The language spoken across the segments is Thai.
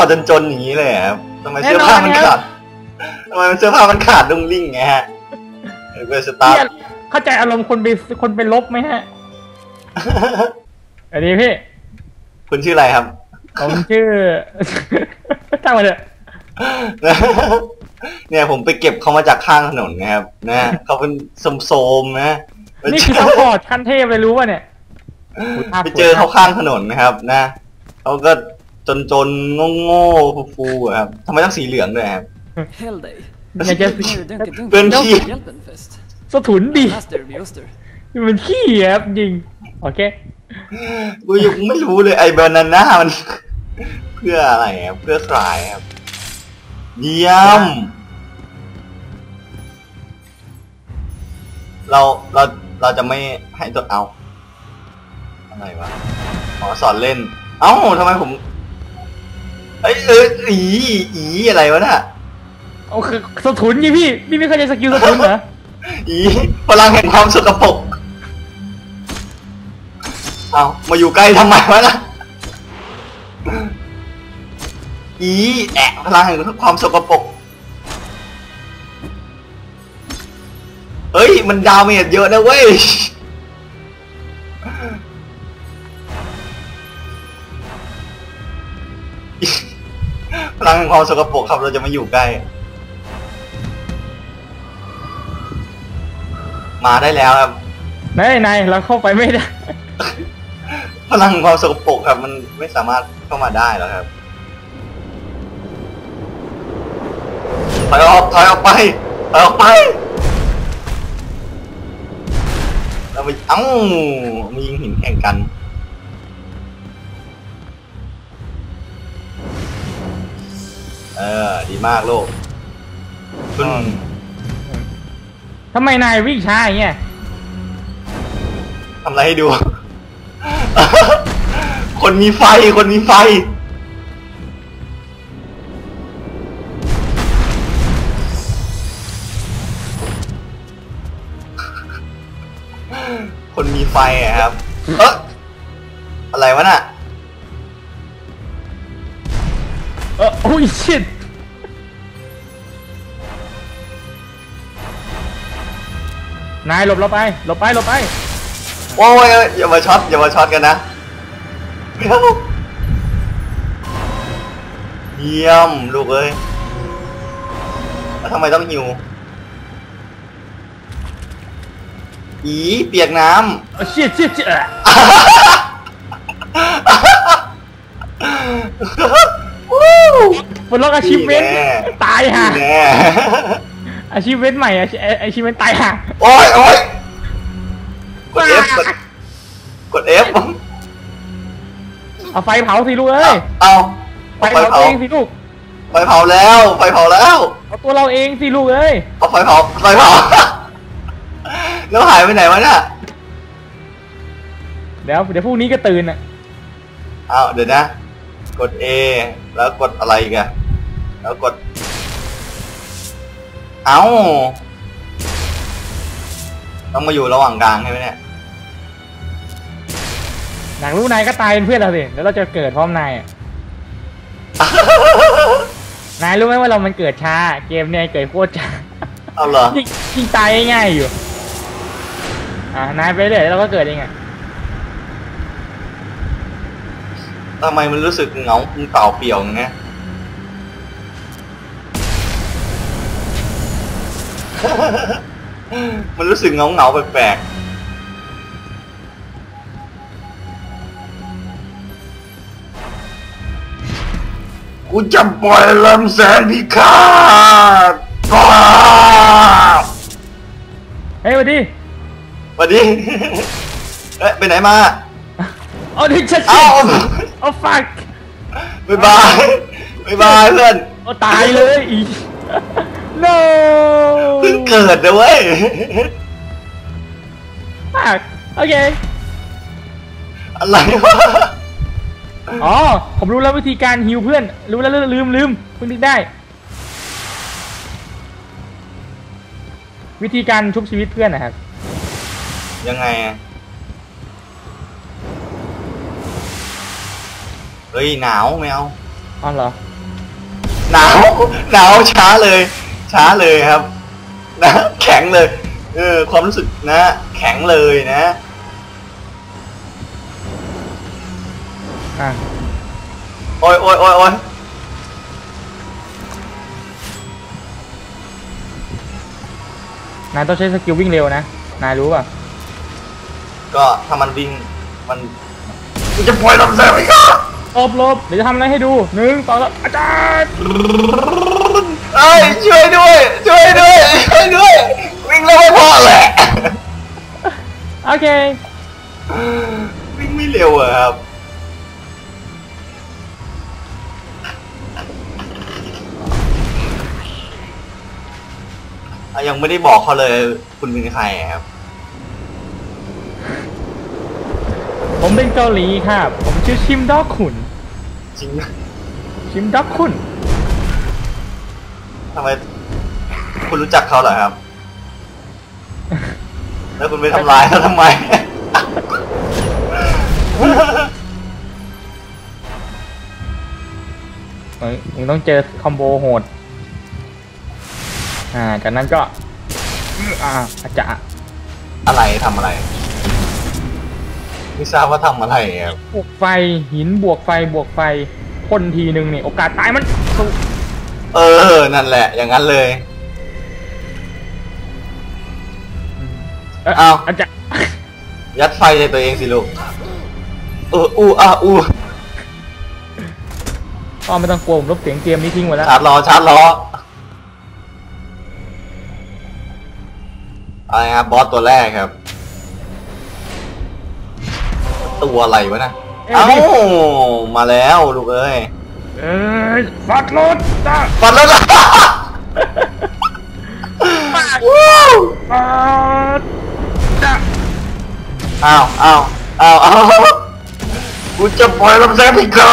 อจนๆอย่างนี้เลยอะครับทำไมเสื้อผ้ามันขาดทำไมเสื้อผ้ามันขาดดุงลิ่งไงฮะเวสตาร์พี่เข้าใจอารมณ์คนไปคนไปลบไหมฮะอันนี้พี่ คุณชื่ออะไรครับ ผมชื่อตั้งมาเถอะเนี่ยผมไปเก็บเขามาจากข้างถนนนะครับ นะเขาเป็นโสมๆนะนี่คือซัพพอร์ตขั้นเทพเลยรู้ป่ะเนี่ยไปเจอเขาข้างถนนนะครับ นะเขาก็ จนจนๆโง่ๆฟูๆอะครับทำไมต้องสีเหลืองด้วยครับ Heldig. อยากจะ Mer dunke dunke. Bön ขี้ Hjälpenfest. สะถุนดิ Master Bioster. มันขี้ครับจริง โอเค กูยังไม่รู้เลยไอ้เบอร์นาน่ามัน เพื่ออะไรครับเพื่อใครครับเยี่ยม เราเราเราจะไม่ให้ตัวเอา อะไรวะอ๋อสอนเล่น เอ้าทำไมผม เอ้ยเอออีอีอะไรวะน่ะเอาคือสะถุนไงพี่พี่ไม่เข้าใจสกิลสะถุนเหรออีพลังแห่งความสกปรกเอามาอยู่ใกล้ทำไมวะน่ะอีแอะพลังแห่งความสกปรกเฮ้ย มันดาวเมจเยอะนะเว้ย พลังแห่งความสกปรกครับเราจะมาอยู่ใกล้ มาได้แล้วครับนายนายเราเข้าไปไม่ได้ พลังของความสกปรกครับ มันไม่สามารถเข้ามาได้แล้วครับถอยออกถอยออกไปถอยออกไปเราไปเอ้ามียิงหินแข่งกัน ดีมากลูกคุณทำไมนายวิ่งช้าอย่างเงี้ยทำอะไรให้ดู คนมีไฟ คนมีไฟ คนมีไฟอะครับ เอะอะไรวะน่ะ เออโอ้ยชิด นายหลบเราไปหลบไปหลบไปโอ้ยเอ้ยอย่ามาช็อตอย่ามาช็อตกันนะเยี่ยมลูกเอ้ยแล้วทำไมต้องหิวอีเปียกน้ำเออชิดชิดชิดเออวู้ปลดล็อกอาชีพเว้นนี่แน่ ตายห่าแน่ อาชีพเว้นใหม่อาชีอาชีพเว้นตายห่าโอ้ยโอ้ยกด F กดกด F เอาไฟเผาสิลูกเอ้ยเอาไฟเอาไฟเผาเผาตัวเองสิลูกไฟเผาแล้วไฟเผาแล้วเอาตัวเราเองสิลูกเอ้ยเอาไฟเผาไฟเผา แล้วหายไปไหนวะเนี่ยเดี๋ยวเดี๋ยวพรุ่งนี้ก็ตื่นอะเอาเดี๋ยวนะ กด A แล้วกดอะไรอีกันแล้วกด เอาต้องมาอยู่ระหว่างกลางใช่ไหมเนี่ย หนังรู้นายก็ตายเป็นเพื่อนเราสิแล้วเราจะเกิดพร้อมนายอะนายรู้ไหมว่าเรามันเกิดช้า เกมเนี่ยเกิดโคตรช้าเอาเหรอ ยิ่งยิ่งตายง่ายๆอยู่ อ่านายไปเรื่อยแล้วเราก็เกิดเองอะทำไมมันรู้สึกเหงาเปล่าเปลี่ยวอย่างเงี้ย มันรู้สึกเหงาเหงาๆแปลกๆ กูจะปล่อยลำแสนพิฆาตว้าวเฮ้ยสวัสดีสวัสดีเอ๊ะไปไหนมาเอาดิชัดเอ้าเอาฟักบ๊ายบายบ๊ายบายเพื่อนเอาตายเลยอี no เพิ่งเกิดนะเว้ยฟักโอเค อะไรวะอ๋อ ผมรู้แล้ววิธีการฮิวเพื่อน รู้แล้วลืมลืมเพิ่งนึกได้ วิธีการชุบชีวิตเพื่อนนะครับ ยังไงอะเฮ้ยหนาวไม่เอาอ๋อเหรอ หนาว หนาวช้าเลย ช้าเลยครับ นะ แข็งเลย เออ ความรู้สึกนะ แข็งเลยนะอะโอ้ยโอ้ยโอ้ยโอ้ยนายต้องใช้สกิลวิ่งเร็วนะ นายรู้ป่ะ ก็ถ้ามันวิ่งมันมันจะปล่อยลำแสงไปก่อนหลบหลบเดี๋ยวจะทำอะไรให้ดูหนึ่งสองสามอาจารย์ เอ้ยช่วยด้วย ช่วยด้วย ช่วยด้วย วิ่งแล้วไม่พอแหละ โอเค วิ่งไม่เร็วอะครับอะยังไม่ได้บอกเขาเลยคุณเป็นใครอะครับ ผมเป็นเกาหลีครับ ผมชื่อชิมดอกขุน จริง ชิมดอกขุน ทำไมคุณรู้จักเขาเหรอครับ แล้วคุณไปทำร้ายเขาทำไม เฮ้ยมึงต้องเจอคอมโบโหด อ่า จากนั้นก็อ่าอาจารย์อะไรทำอะไรไม่ทราบว่าทำอะไรครับบวกไฟหินบวกไฟบวกไฟพ่นทีหนึ่งเนี่ยโอกาสตายมันสูง เออ นั่นแหละ อย่างนั้นเลยเอ้ยอ้าวอาจารย์ยัดไฟในตัวเองสิลูก เออ อูอะอูก็ไม่ต้องกลัวผมลบเสียงเกมนี้ทิ้งไว้แล้วชาร์จล้อชาร์จล้ออะไรครับบอสตัวแรกครับ ตัวอะไรวะนะ เอ้ยเอ้านี่มาแล้วลูกเอ้ย เอ้ยฟัดรถจ้าฟันแล้วนะ ว้าวฟัดจ้าอ้าวอ้าวอ้าวอ้าวกูจะปล่อยลำแสงพิฆา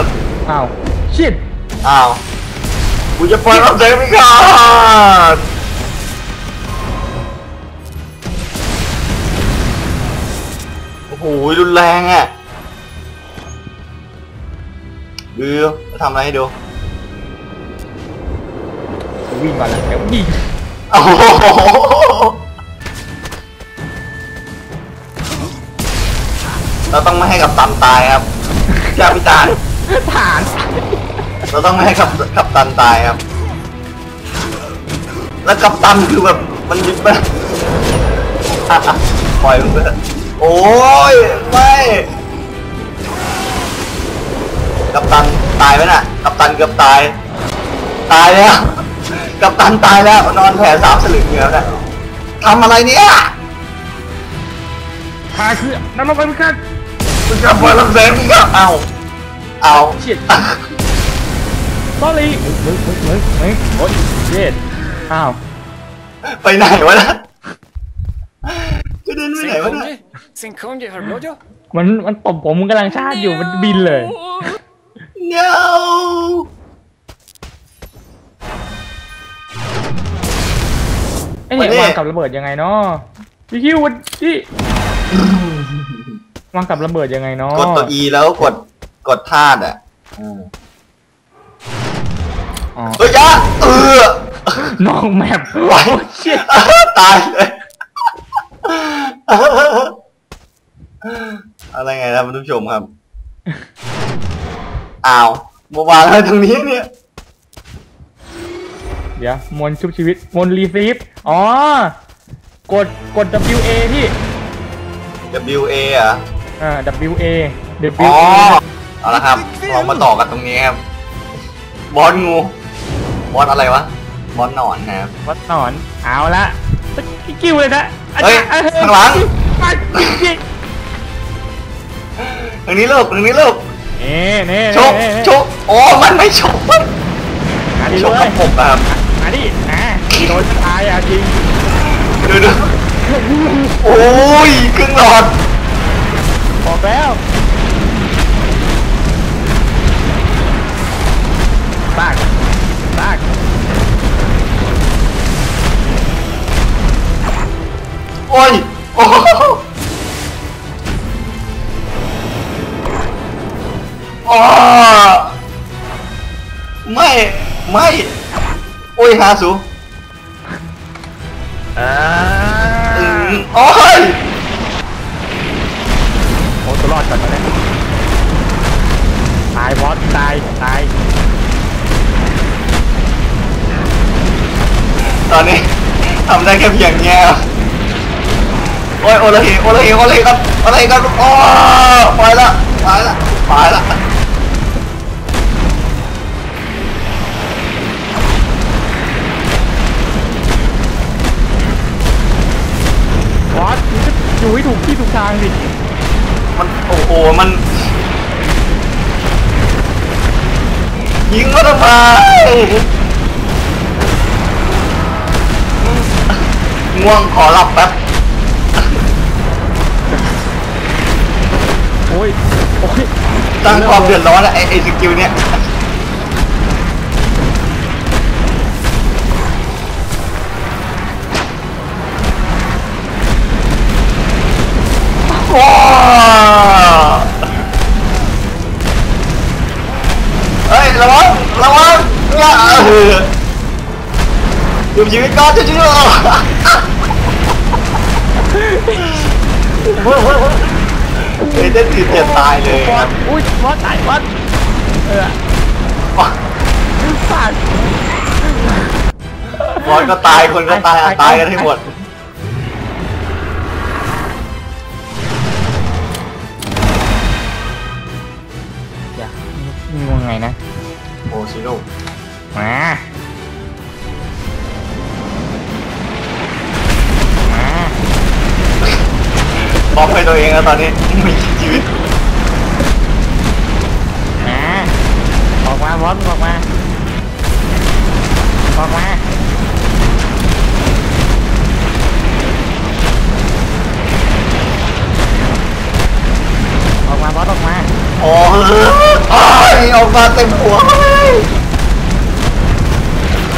ตอ้าวชิดอ้าวกูจะปล่อยลำแสงพิฆาตโอ้โหรุนแรงอะ ดูจะทำอะไรให้ดูวิ่งก่อนนะเดี๋ยวยิงโอ้โหเราต้องไม่ให้กับตันตายครับอย่าพิจารณ์ฐานเราต้องไม่ให้กับกับตันตายครับ แล้วกับตันคือแบบมันยึดไปอะอะปล่อยมันไปเถอะโอ้ยไม่ กับตันตายไหมน่ะ กับตันเกือบตาย ตายแล้ว กับตันตายแล้วนอนแผ่สามสลึงอยู่แล้วนะทำอะไรเนี่ยพาคือน้ำลงไปเหมือนกันมึงจะปล่อยลำแสงมึงก็เอาเอาชิดตอรี่มึงมึงมึงมึงโอ้ยเจ็ดอ้าวไปไหนวะนะจะเดินไปไหนวะนะ Sin konge, har du blått ja? มันมันตบผมมึงกำลังชาติอยู่มันบินเลย no ไอ้เนี่วันนี้ยวางกับระเบิดยังไงเนาะพี่คิววันที่วางกับระเบิดยังไงเนาะกดตัว E แล้วกดกดธาตุอะอืมอ๋อเฮ้ยยะเออน้องแมปไหวโอ้เชี่ยตายเลยอะไรไงครับท่านผู้ชมครับ อ้าวมาวางอะไรตรงนี้เนี่ยเดี๋ยวมนต์ชุบชีวิตมนต์รีซีฟอ๋อกดกด W A พี่ W A อะอ่า W A อ๋ W อ A เอาละครับเรามาต่อกันตรงนี้ครับบอสงูบอสอะไรวะบอสหนอนนะครับวัดหนอนเอาละพี่คิวเลยนะอาเฮ้ยจารย์ข้างหลังไปยิงตรงนี้ลูกตรงนี้ลูกเน่เน่ชกชกโอ้มันไม่ชกมาดิชเลกกับยผมนะครับมาดินะโดนตายอะจริงดูดูโอ้ยครึ่งหลอดบอกแล้วบากบากโอ้ยโอ้โห อ้อไม่ โอ้ยฮาสูอ่าอืมโอ้ยโอ้ตัวรอดก่อนตอนนี้ตายบอสตาย ตาย ตอนนี้ทำได้แค่เพียงเงี้ยโอ้ยโอละเหโอละเหโอละเหครับโอละเหครับโอ้ไปละไปละไปละ ถูกที่ถูกทางสิมันโอ้โหมัน ยิงก็ทำไมง่วงขอหลับแป๊บโอ้ยโอ้ยสร้างความเดือดร้อนอะไอไอสกิลเนี้ย ว้าวเฮ้ยระวังระวังอย่าเออดูชีวิตก่อนจะชีวิตก่อนเฮ้ยเฮ้ยเฮ้ยเฮ้ยเต้นตื่นเจ็บตายเลยบอครัสบอุ้ยบอสตายบอสเออฟาดบอสก็ตายคนก็ตายอะตายกันให้หมด มึงว่าไงนะโอ้ชิโร่มามาบล็อกให้ตัวเองแล้วตอนนี้ไม่คิดชีวิตมาออกม มาเต็มหัวเลย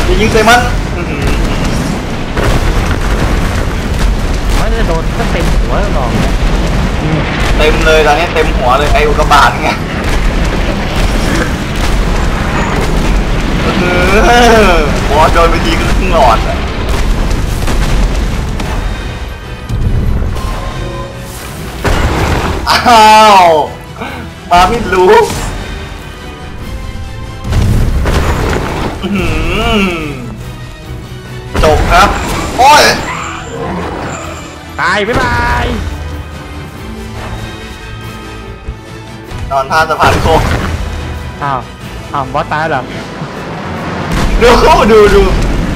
อย่ายิงใส่มันอื้อหือมันจะโดนก็เต็มหัวหรอกนะเต็มเลยตอนนี้เต็มหัวเลยไอ้อุกกาบาตไงเออบอสโดนไปทีก็ครึ่งหลอดอะอ้าว มาไม่รู้ จบครับ โอ้ย ตายบ๊ายบายนอนท่าสะพานโค้งอ้าวอ้าวบอสตายแล้วเหรอดูดูดู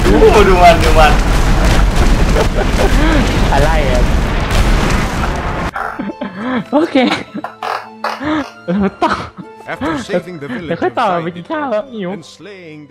ดูดูมันดูมันอะไรอะโอเคเราต่อ After saving the village and slaying